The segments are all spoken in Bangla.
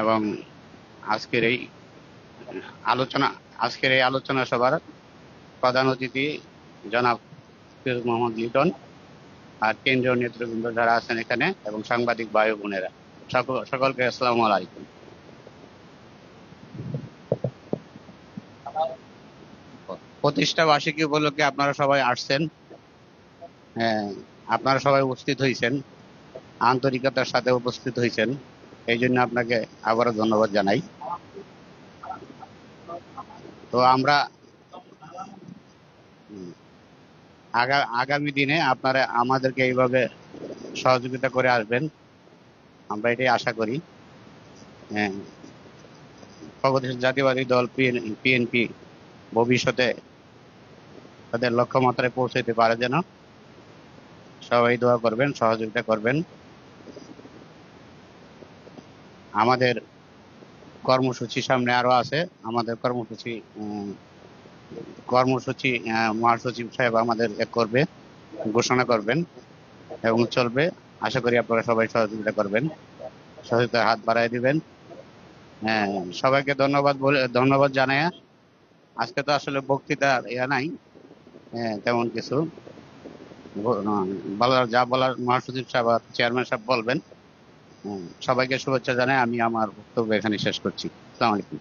এবং আজকের এই, আলোচনা, আজকের এই আলোচনা সভার প্রধান অতিথি জনাব মোহাম্মদ লিটন আর কেন্দ্রীয় নেতৃবৃন্দ যারা আছেন এখানে এবং সাংবাদিক ও বোনেরা। সকল, সকলকে আসসালামু আলাইকুম। প্রতিষ্ঠা বার্ষিকী উপলক্ষে আপনারা সবাই আসছেন। হ্যাঁ আপনারা সবাই উপস্থিত হয়েছেন আন্তরিকতার সাথে উপস্থিত হয়েছেন এই জন্য আপনাকে আবারও ধন্যবাদ জানাই। তো আমরা আগামী দিনে আপনারা আমাদেরকে এইভাবে সহযোগিতা করে আসবেন। আমরা এটাই আশা করি। হ্যাঁ। জাতীয়বাদী দল পিএনপি ভবিষ্যতে তাদের লক্ষ্যমাত্রায় পৌঁছাতে পারে যেন। সবাই দোয়া করবেন, সহযোগিতা করবেন। আমাদের কর্মসূচি সামনে আরও আছে। আমাদের কর্মসূচি কর্মসূচি মহাসচিব সাহেব আমাদের করবে ঘোষণা করবেন এবং চলবে। আশা করি আপনারা সবাই সহযোগিতা করবেন। সহযোগিতার হাত বাড়াই দিবেন। হ্যাঁ সবাইকে ধন্যবাদ বলে ধন্যবাদ জানাই আজকে তো আসলে বক্তৃতা ইয়া নাই। হ্যাঁ, তেমন কিছু। বলার যা বলার মহাসচিব সাহেব চেয়ারম্যান সাহেব বলবেন। সবাইকে শুভেচ্ছা জানাই আমি আমার বক্তব্য এখানে শেষ করছি। আসসালামু আলাইকুম।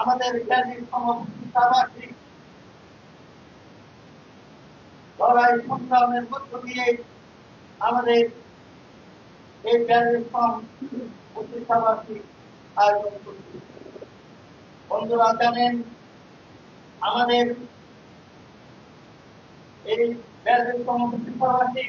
আমাদের জ্ঞানী সমবাসী লড়াই সংগ্রামের মধ্য দিয়ে আমাদের এই প্যারিফর্ম প্রতিষ্ঠাবাসী আয়োজন করছি বন্ধুরা জানেন আমাদের এই প্যারিফর্ম প্রতিষ্ঠাবাসী